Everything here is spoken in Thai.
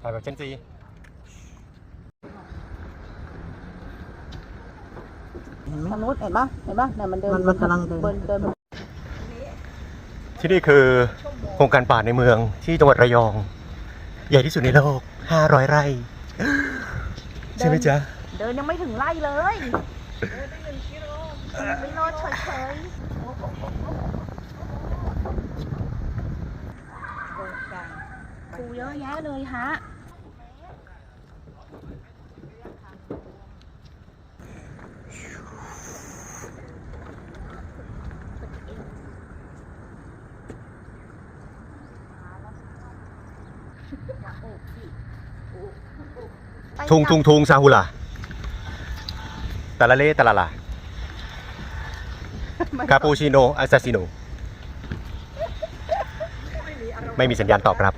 ถ่ายแบบเจนซีทางนู้นเห็นปะเห็นปะเนี่ยมันเดินมันมันกำลังเดินเดินเดินที่นี่คือโครงการป่าในเมืองที่จังหวัดระยอง ใหญ่ที่สุดในโลก 500 ไร่ ใช่ไหมจ๊ะ เดินยังไม่ถึงไล่เลยไม่รอดเฉยๆ ปูเยอะแยะเลยฮะทุงทุงทุงซาฮูลาตาลาเล่ตาลาลา คาปูชิโนอาซาซิโน ไม่มีสัญญาณตอบรับ